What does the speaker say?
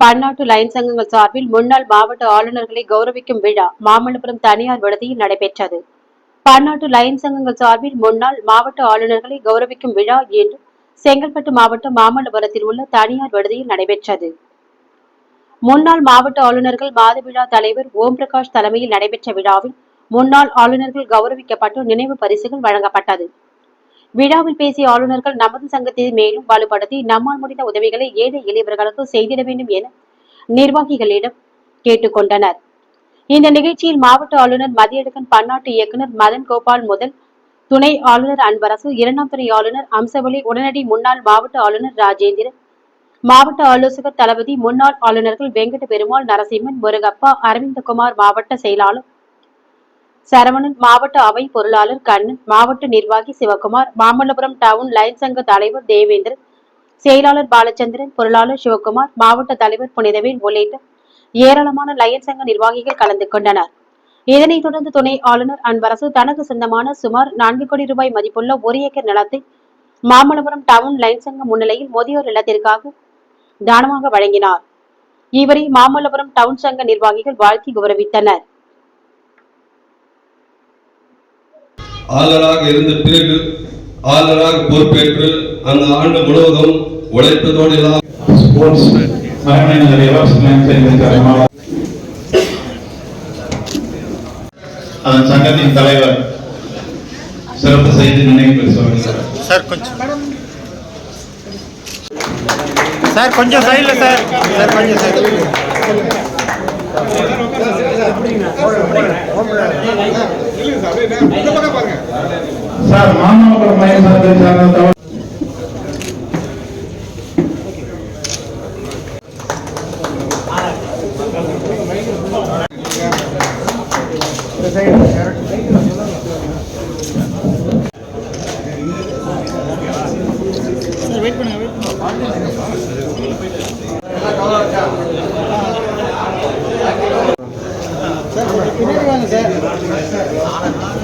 பன்னாட்டு லைன் சங்கங்கள் சார்பில் முன்னாள் மாவட்ட ஆளுநர்களை கௌரவிக்கும் விழா மாமல்லபுரம் தனியார் விடுதியில் நடைபெற்றது. பன்னாட்டு லயன் சங்கங்கள் சார்பில் முன்னாள் மாவட்ட ஆளுநர்களை கௌரவிக்கும் விழா இன்று செங்கல்பட்டு மாவட்டம் மாமல்லபுரத்தில் உள்ள தனியார் விடுதியில் நடைபெற்றது. முன்னாள் மாவட்ட ஆளுநர்கள் மாத விழா தலைவர் ஓம் பிரகாஷ் தலைமையில் நடைபெற்ற விழாவில் முன்னாள் ஆளுநர்கள் கௌரவிக்கப்பட்டு நினைவு பரிசுகள் வழங்கப்பட்டது. விழாவில் பேசிய ஆளுநர்கள் நமது சங்கத்தை மேலும் வலுப்படுத்தி நம்மால் முடிந்த உதவிகளை ஏழை எளியவர்களுக்கு செய்திட வேண்டும் என நிர்வாகிகளிடம் கேட்டுக்கொண்டனர். இந்த நிகழ்ச்சியில் மாவட்ட ஆளுநர் மதியழகன் பன்னாட்டு இயக்குநர் மதன் கோபால் முதல் துணை ஆளுநர் அன்பரசு இரண்டாம் துணை ஆளுநர் அம்சவலி உடனடி முன்னாள் மாவட்ட ஆளுநர் ராஜேந்திரன் மாவட்ட ஆலோசகர் தளபதி முன்னாள் ஆளுநர்கள் வெங்கட பெருமாள் நரசிம்மன் முருகப்பா அரவிந்தகுமார் மாவட்ட செயலாளர் சரவணன் மாவட்ட அவை பொருளாளர் கண்ணன் மாவட்ட நிர்வாகி சிவகுமார் மாமல்லபுரம் டவுன் லைன் சங்க தலைவர் தேவேந்திரன் செயலாளர் பாலச்சந்திரன் பொருளாளர் சிவகுமார் மாவட்ட தலைவர் புனிதவேல் உள்ளிட்ட ஏராளமான லயன் சங்க நிர்வாகிகள் கலந்து கொண்டனர். இதனைத் தொடர்ந்து துணை ஆளுநர் அன்பரசு தனக்கு சொந்தமான சுமார் நான்கு கோடி ரூபாய் மதிப்புள்ள ஒரு ஏக்கர் நிலத்தை மாமல்லபுரம் டவுன் லைன் சங்க முன்னிலையில் முதியோர் இல்லத்திற்காக தானமாக வழங்கினார். இவரை மாமல்லபுரம் டவுன் சங்க நிர்வாகிகள் வாழ்த்தி கௌரவித்தனர். ஆளுநராக இருந்த பிறகு ஆளுநராக பொறுப்பேற்று அந்த ஆண்டு முழுவதும் உழைப்பதோடு இல்லாமல் அதன் சங்கத்தின் தலைவர் சிறப்பு செய்து நினைவு சார் கொஞ்சம். சார் கொஞ்சம் சைடில் சார். சார் கொஞ்சம் சைடில் சார் மாமல்லபுரம் மைய சங்கத்தை சார்ந்த சார் வெயிட் பண்ணுங்க வெயிட் பண்ணுங்க. சார் பின்னாடி வாங்க சார்